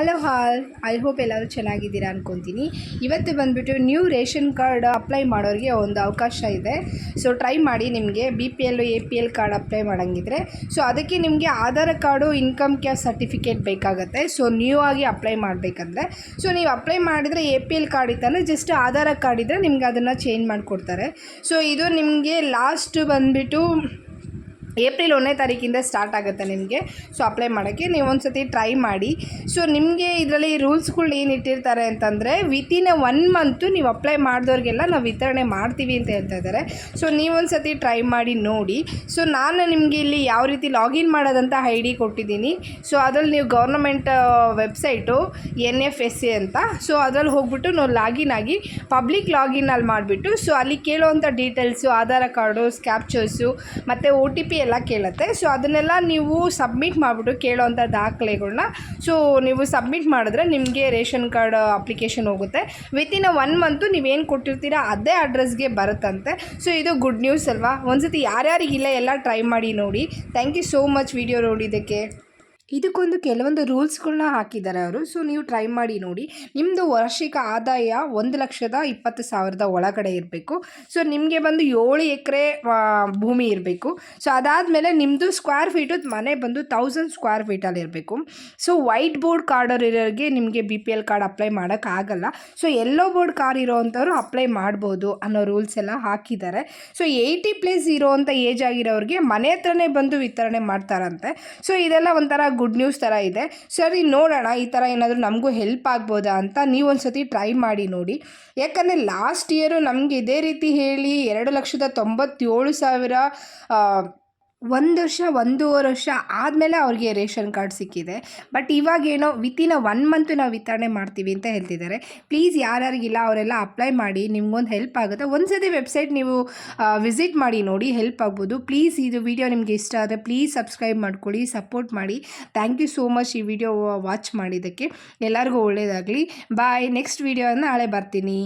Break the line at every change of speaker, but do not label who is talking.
Hello hall I hope ಎಲ್ಲರೂ ಚೆನ್ನಾಗಿದ್ದೀರಾ ಅನ್ಕೊತೀನಿ. ಇವತ್ತು ಬಂದುಬಿಟ್ಟು ನ್ಯೂ ರೇಷನ್ ಕಾರ್ಡ್ ಅಪ್ಲೈ ಮಾಡೋರಿಗೆ ಒಂದು ಅವಕಾಶ ಇದೆ. ಸೊ ಟ್ರೈ ಮಾಡಿ ನಿಮಗೆ B P L A P L card apply ಮಾಡೋಂಗಿದ್ರೆ. So ಅದಕ್ಕೆ ನಿಮಗೆ Aadhaar card income caste certificate ಬೇಕಾಗುತ್ತೆ. ಸೊ ನ್ಯೂ ಆಗಿ ಅಪ್ಲೈ ಮಾಡಬೇಕಂದ್ರೆ. ಸೊ ನೀವು ಅಪ್ಲೈ ಮಾಡಿದರೆ ಎ ಪಿ ಎಲ್ ಕಾರ್ಡ್ ಇತ್ತಂದರೆ ಜಸ್ಟ್ ಆಧಾರ್ ಕಾರ್ಡ್ ಇದ್ದರೆ ನಿಮಗೆ ಅದನ್ನು ಚೇಂಜ್ ಮಾಡಿಕೊಡ್ತಾರೆ. ಸೊ ಇದು ನಿಮಗೆ ಲಾಸ್ಟ್ ಬಂದುಬಿಟ್ಟು ಏಪ್ರಿಲ್ ಒಂದನೇ ತಾರೀಕಿಂದ ಸ್ಟಾರ್ಟ್ ಆಗುತ್ತೆ ನಿಮಗೆ. ಸೊ ಅಪ್ಲೈ ಮಾಡೋಕ್ಕೆ ನೀವು ಒಂದು ಟ್ರೈ ಮಾಡಿ. ಸೊ ನಿಮಗೆ ಇದರಲ್ಲಿ ರೂಲ್ಸ್ಗಳು ಏನು ಇಟ್ಟಿರ್ತಾರೆ ಅಂತಂದರೆ ವಿತಿನ್ ಎ ಒನ್ ಮಂತು ನೀವು ಅಪ್ಲೈ ಮಾಡಿದವ್ರಿಗೆಲ್ಲ ನಾವು ವಿತರಣೆ ಮಾಡ್ತೀವಿ ಅಂತ ಹೇಳ್ತಾ ಇದ್ದಾರೆ ಸೊ ನೀವೊಂದು ಸತಿ ಟ್ರೈ ಮಾಡಿ ನೋಡಿ. ಸೊ ನಾನು ನಿಮಗೆ ಇಲ್ಲಿ ಯಾವ ರೀತಿ ಲಾಗಿನ್ ಮಾಡೋದಂಥ ಐ ಡಿ ಕೊಟ್ಟಿದ್ದೀನಿ. ಸೊ ಅದ್ರಲ್ಲಿ ನೀವು government website N F S C ಅಂತ. ಸೊ ಅದ್ರಲ್ಲಿ ಹೋಗ್ಬಿಟ್ಟು ನಾವು ಲಾಗಿನ್ ಆಗಿ ಪಬ್ಲಿಕ್ ಲಾಗಿನಲ್ಲಿ ಮಾಡಿಬಿಟ್ಟು ಸೊ ಅಲ್ಲಿ ಕೇಳುವಂಥ ಡೀಟೇಲ್ಸು ಆಧಾರ್ ಕಾರ್ಡು ಸ್ಕ್ಯಾಪ್ಚರ್ಸು ಮತ್ತು ಒ ಟಿ ಪಿ ಕೇಳುತ್ತೆ. ಸೊ ಅದನ್ನೆಲ್ಲ ನೀವು ಸಬ್ಮಿಟ್ ಮಾಡಿಬಿಟ್ಟು ಕೇಳೋವಂಥ ದಾಖಲೆಗಳನ್ನ ಸೊ ನೀವು ಸಬ್ಮಿಟ್ ಮಾಡಿದ್ರೆ ನಿಮಗೆ ರೇಷನ್ ಕಾರ್ಡ್ ಅಪ್ಲಿಕೇಶನ್ ಹೋಗುತ್ತೆ. ವಿತಿನ್ ಅ ಒನ್ ಮಂತು ನೀವೇನು ಕೊಟ್ಟಿರ್ತೀರಾ ಅದೇ ಅಡ್ರೆಸ್ಗೆ ಬರುತ್ತಂತೆ. ಸೊ ಇದು ಗುಡ್ ನ್ಯೂಸ್ ಅಲ್ವಾ? ಒಂದು ಸತಿ ಯಾರ್ಯಾರಿಗಿಲ್ಲ ಎಲ್ಲ ಟ್ರೈ ಮಾಡಿ ನೋಡಿ. Thank you so much video ನೋಡಿದ್ದಕ್ಕೆ. ಇದಕ್ಕೊಂದು ಕೆಲವೊಂದು ರೂಲ್ಸ್ಗಳನ್ನ ಹಾಕಿದ್ದಾರೆ ಅವರು. ಸೊ, ನೀವು ಟ್ರೈ ಮಾಡಿ ನೋಡಿ. ನಿಮ್ಮದು ವಾರ್ಷಿಕ ಆದಾಯ ಒಂದು ಲಕ್ಷದ ಇಪ್ಪತ್ತು ಸಾವಿರದ ಒಳಗಡೆ ಇರಬೇಕು. ಸೊ, ನಿಮಗೆ ಬಂದು ಏಳು ಎಕರೆ ಭೂಮಿ ಇರಬೇಕು. ಸೊ, ಅದಾದಮೇಲೆ ನಿಮ್ಮದು ಸ್ಕ್ವೇರ್ ಫೀಟು ಮನೆ ಬಂದು ತೌಸಂಡ್ ಸ್ಕ್ವೇರ್ ಫೀಟಲ್ಲಿ ಇರಬೇಕು. ಸೊ ವೈಟ್ ಬೋರ್ಡ್ ಕಾರ್ಡರ್ ಇರೋರಿಗೆ ನಿಮಗೆ B P L card apply ಮಾಡೋಕ್ಕಾಗಲ್ಲ ಸೊ ಎಲ್ಲೋ ಬೋರ್ಡ್ ಕಾರ್ ಇರೋವಂಥವ್ರು ಅಪ್ಲೈ ಮಾಡ್ಬೋದು ಅನ್ನೋ ರೂಲ್ಸ್ ಎಲ್ಲ ಹಾಕಿದ್ದಾರೆ. ಸೊ ಏಯ್ಟಿ ಪ್ಲೇಸ್ ಇರೋವಂಥ ಏಜ್ ಆಗಿರೋರಿಗೆ ಮನೆ ಹತ್ರನೇ ಬಂದು ವಿತರಣೆ ಮಾಡ್ತಾರಂತೆ. ಸೊ, ಇದೆಲ್ಲ ಒಂಥರ ಗುಡ್ ನ್ಯೂಸ್ ಥರ ಇದೆ. ಸರಿ, ನೋಡೋಣ, ಈ ಥರ ಏನಾದರೂ ನಮಗೂ ಹೆಲ್ಪ್ ಆಗ್ಬೋದಾ ಅಂತ ನೀವೊಂದು ಸತಿ ಟ್ರೈ ಮಾಡಿ ನೋಡಿ. ಯಾಕಂದರೆ ಲಾಸ್ಟ್ ಇಯರು ನಮಗೆ ಇದೇ ರೀತಿ ಹೇಳಿ ಎರಡು ಲಕ್ಷದ ತೊಂಬತ್ತೇಳು ಸಾವಿರ ಒಂದು ವರ್ಷ, ಒಂದೂವರೆ ವರ್ಷ ಆದಮೇಲೆ ಅವ್ರಿಗೆ ರೇಷನ್ ಕಾರ್ಡ್ ಸಿಕ್ಕಿದೆ. ಬಟ್ ಇವಾಗೇನೋ ವಿತಿನ್ ಅ ಒನ್ ಮಂತು ನಾವು ವಿತರಣೆ ಮಾಡ್ತೀವಿ ಅಂತ ಹೇಳ್ತಿದ್ದಾರೆ. ಪ್ಲೀಸ್ ಯಾರ್ಯಾರಿಗಿಲ್ಲ, ಅವರೆಲ್ಲ ಅಪ್ಲೈ ಮಾಡಿ, ನಿಮ್ಗೊಂದು ಹೆಲ್ಪ್ ಆಗುತ್ತೆ. ಒಂದ್ಸತಿ ವೆಬ್ಸೈಟ್ ನೀವು ವಿಸಿಟ್ ಮಾಡಿ ನೋಡಿ, ಹೆಲ್ಪ್ ಆಗ್ಬೋದು. ಪ್ಲೀಸ್ ಇದು ವಿಡಿಯೋ ನಿಮಗೆ ಇಷ್ಟ ಆದರೆ ಪ್ಲೀಸ್ ಸಬ್ಸ್ಕ್ರೈಬ್ ಮಾಡ್ಕೊಳ್ಳಿ, ಸಪೋರ್ಟ್ ಮಾಡಿ. ಥ್ಯಾಂಕ್ ಯು ಸೋ ಮಚ್ ಈ ವಿಡಿಯೋ ವಾಚ್ ಮಾಡಿದ್ದಕ್ಕೆ. ಎಲ್ಲರಿಗೂ ಒಳ್ಳೆಯದಾಗಲಿ ಬಾಯ್, ನೆಕ್ಸ್ಟ್ ವಿಡಿಯೋನ ನಾಳೆ ಬರ್ತೀನಿ.